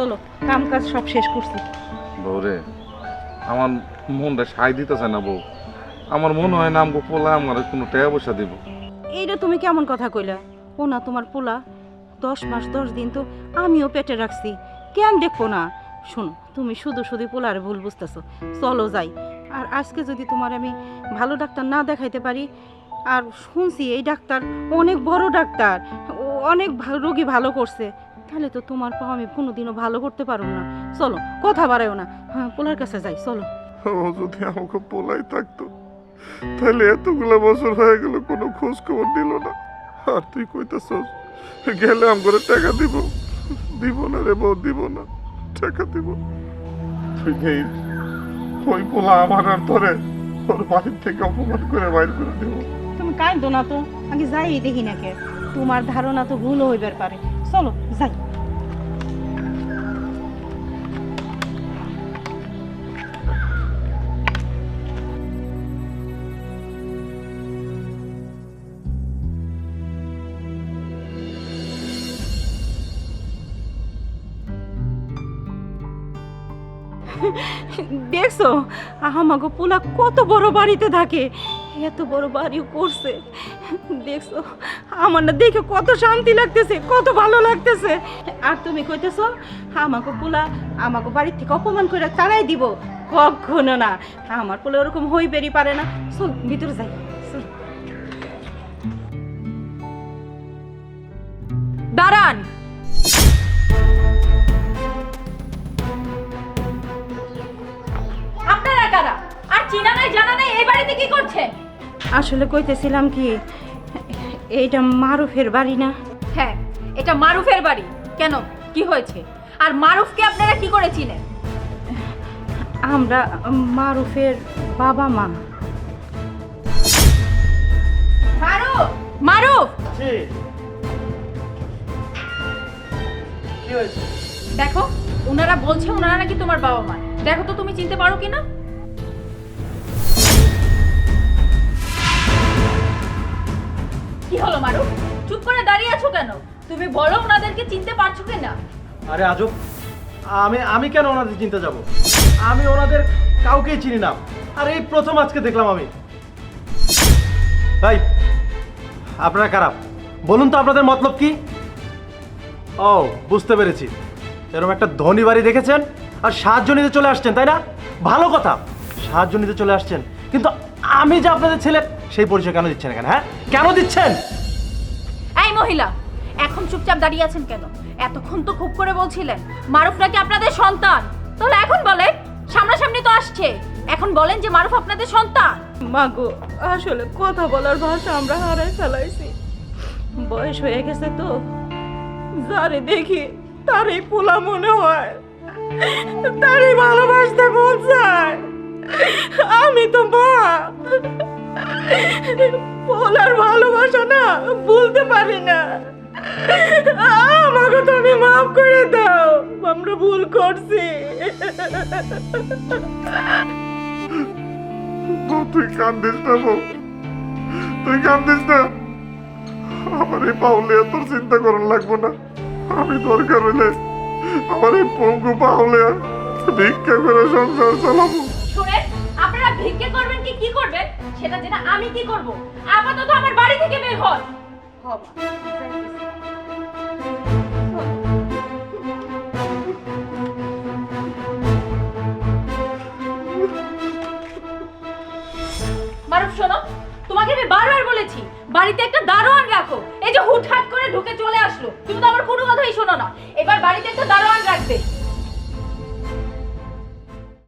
চলো কাম কাজ সব শেষ করছি। বউরে আমার মনটা সাই দিতেছে না বউ। আমার মনে হয় না আমাকে পোলা আমার কোনো টাকা পয়সা দিব। এইটা তুমি কেমন কথা কইলা? ও না তোমার পোলা দশ মাস দশ দিন তো আমিও পেটে রাখছি। কেন দেখব না? শোনো তুমি শুধু শুধু পোলার ভুল বুঝতেছো। চলো যাই। আর আজকে যদি তোমার আমি ভালো ডাক্তার না দেখাইতে পারি আর শুনছি এই ডাক্তার অনেক বড় ডাক্তার অনেক রোগী ভালো করছে। তাহলে তো তোমার পাও আমি কোনোদিনও ভালো করতে পারব না। চলো কথা বাড়ায়ও না। হ্যাঁ পোলার কাছে যাই চলো। ও যদি আমাকে পোলাই থাকতো তাহলে এতগুলো বছর হয়ে গেল কোনো খোঁজ খবর দিল না। আর তুই কইতেছস গেলে আম করে টাকা দিব। দিব না রে বউ দিব না টাকা দিব। তুই নেই ওই পোলা আমার আর ধরে ওর বাড়ির থেকে অপমান করে বাইর করে দিব। তুমি কাঁদো না তো আগে যাই দেখি না কে। তোমার ধারণা তো ভুল হইবার পারে। চলো যাই। দেখছ? আমাকে পোলা কত বড় বাড়িতে থাকে। এত বড় বাড়িও করছে। দেখছ? আমার না দেখে কত শান্তি লাগতেছে, কত ভালো লাগতেছে। আর তুমি কইতেছো আমাকে পোলা আমাকে বাড়ির থেকে অপমান করে তাড়াই দিব। কখনো না। আমার পোলা ওরকম হইবেরই পারে না। চল, ভিতরে যাই। দাঁড়ান। চিনা নাই জানা নাই এই বাড়িতে কি করছেন আসলে কইতেছিলাম কি এইটা মারুফের বাড়ি না? হ্যাঁ এটা মারুফের বাড়ি। কেন? কি হয়েছে? আর মারুফকে আপনারা কি করেছিলেন আমরা মারুফের বাবা মা। মারুফ! মারুফ! দেখো ওনারা বলছে ওনারা নাকি তোমার বাবা মা। দেখো তো তুমি চিনতে পারো কিনা? মারুফ চুপ করে দাঁড়িয়ে আছো কেন? তুমি বলো ওনাদেরকে চিনতে পারছ কিনা? আরে আজব, আমি আমি কেন ওনাদের চিনতে যাব? আমি ওনাদের কাউকেই চিনি না। আর এই প্রথম আজকে দেখলাম আমি। ভাই, আপনারা খারাপ বলুন তো আপনাদের মতলব কি? ও, বুঝতে পেরেছি। এরকম একটা ধনী বাড়ি দেখেছেন আর সাহায্য নিতে চলে আসছেন, তাই না? ভালো কথা। সাহায্য নিতে চলে আসছেন। কিন্তু আমি যে আপনাদের ছেলে, সেই পরিচয় কেন দিচ্ছেন এখানে হ্যাঁ? কেন দিচ্ছেন? মহিলা। এখন চুপচাপ দাঁড়িয়ে আছেন কেন? এতক্ষণ তো খুব করে বলছিলেন, মারুফ নাকি আপনাদের সন্তান? তাহলে এখন বলেন, সামনাসামনি তো আসছে। এখন বলেন যে মারুফ আপনাদের সন্তান। মাগো আসলে কথা বলার ভাষা আমরা হারাই ফেলাইছি। বয়স হয়ে গেছে তো। যারে দেখি তারই পোলা মনে হয়। তারই ভালোবাসতে মন চায়। আমি তো ভালোবাসা না, বলতে পারি না। আমাকে তুমি মাফ করে দাও, আমরা ভুল করছি। তুই কান্দিস না তুই কান্দিস না। আমার এই পাউলে তোর চিন্তা করার লাগবো না। আমি দরকার হলে আমার এই পঙ্গু পাউলে ভিক্ষা করে সংসার চালাবো। ভিক্ষে করবেন কি কি করবেন? সেটা জেনে আমি কি করব? আপাতত আমার বাড়ি থেকে বের হন। মারুফ শোনো তোমাকে আমি বারবার বলেছি বাড়িতে একটা দারোয়ান রাখো। এই যে হুটহাট করে ঢুকে চলে আসলো তুমি তো আমার কোনো কথাই শোনো না। এবার বাড়িতে একটা দারোয়ান রাখবে।